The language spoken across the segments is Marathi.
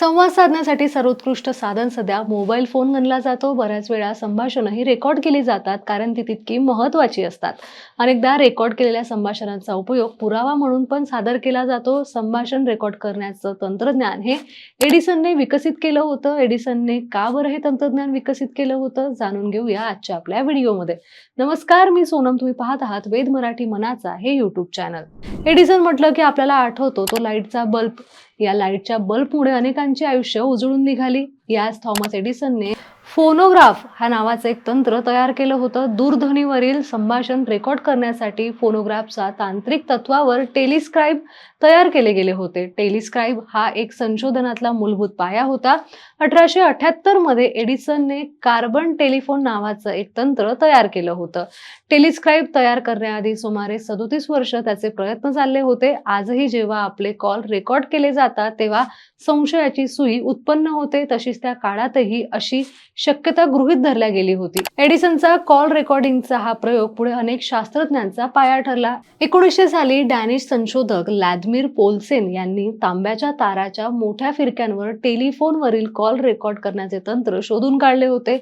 संवाद साधण्यासाठी सर्वोत्कृष्ट साधन सध्या मोबाईल फोन गणला जातो. बऱ्याच वेळा संभाषणही रेकॉर्ड केली जातात कारण ती तितकी महत्त्वाची असतात. अनेकदा रेकॉर्ड केलेल्या संभाषणांचा उपयोग पुरावा म्हणून पण सादर केला जातो. संभाषण रेकॉर्ड करण्याचं तंत्रज्ञान हे एडिसनने विकसित केलं होतं. एडिसनने का बरं हे तंत्रज्ञान विकसित केलं होतं जाणून घेऊया आजच्या आपल्या व्हिडिओमध्ये. नमस्कार मी सोनम. तुम्ही पाहत आहात वेद मराठी मनाचा हे यूट्यूब चॅनल एडिसन म्हटलं की आपल्याला आठवतो तो लाईटचा बल्ब या लाईटच्या बल्बमुळे अनेकांची आयुष्य उजळून निघाली. याच थॉमस एडिसनने फोनोग्राफ ह्या नावाचं एक तंत्र तयार केलं होतं. दूरध्वनीवरील संभाषण रेकॉर्ड करण्यासाठी फोनोग्राफचा तांत्रिक तत्वावर टेलिस्क्राईब तयार केले गेले होते. टेलिस्क्राईब हा एक संशोधनातला मूलभूत पाया होता. अठराशे अठ्याहत्तरमध्ये एडिसनने कार्बन टेलिफोन नावाचं एक तंत्र तयार केलं होतं. टेलिस्क्राईब तयार करण्याआधी सुमारे सदोतीस वर्ष त्याचे प्रयत्न चालले होते. आजही जेव्हा आपले कॉल रेकॉर्ड केले जातात तेव्हा संशयाची सुई उत्पन्न होते. तशीच त्या काळातही अशी शक्यता गृहीत धरल्या गेली होती. एडिसनचा कॉल रेकॉर्डिंगचा हा प्रयोग पुढे अनेक शास्त्रज्ञांचा पाया ठरला. एकोणीसशे साली डॅनिश संशोधक लॅदमिर पोलसेन यांनी तांब्याच्या ताराच्या मोठ्या फिरक्यांवर टेलिफोनवरील कॉल रेकॉर्ड करण्याचे तंत्र शोधून काढले होते.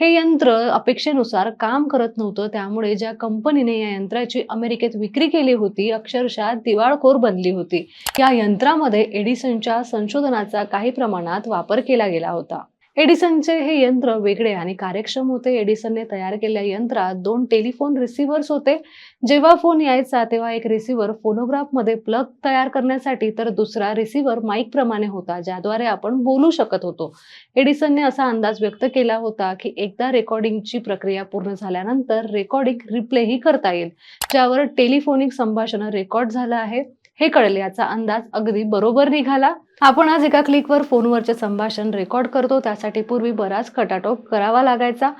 हे यंत्र अपेक्षेनुसार काम करत नव्हतं त्यामुळे ज्या कंपनीने या यंत्राची अमेरिकेत विक्री केली होती अक्षरशः दिवाळखोर बनली होती. या यंत्रामध्ये एडिसनच्या संशोधनाचा काही प्रमाणात वापर केला गेला होता. एडिसनचे हे यंत्र वेगळे आणि कार्यक्षम होते. एडिसनने तयार केलेल्या यंत्रात दोन टेलिफोन रिसिव्हर्स होते. जेव्हा फोन यायचा तेव्हा एक रिसिव्हर फोनोग्राफमध्ये प्लग तयार करण्यासाठी तर दुसरा रिसिव्हर माईक प्रमाणे होता ज्याद्वारे आपण बोलू शकत होतो. एडिसनने असा अंदाज व्यक्त केला होता की एकदा रेकॉर्डिंगची प्रक्रिया पूर्ण झाल्यानंतर रेकॉर्डिंग रिप्लेही करता येईल ज्यावर टेलिफोनिक संभाषण रेकॉर्ड झालं आहे. हे कळले याचा अंदाज अगदी बरोबर निघाला. आपण आज एका क्लिकवर फोनवरचे संभाषण रेकॉर्ड करतो त्यासाठी पूर्वी बराच खटाटोप करावा लागायचा.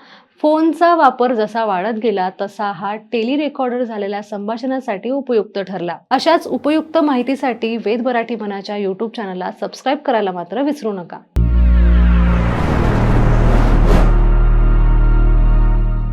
फोनचा वापर जसा वाढत गेला तसा हा टेली रेकॉर्डर झालेल्या संभाषणासाठी उपयुक्त ठरला. अशाच उपयुक्त माहितीसाठी वेद मराठी मनाच्या युट्यूब चॅनलला सबस्क्राईब करायला मात्र विसरू नका.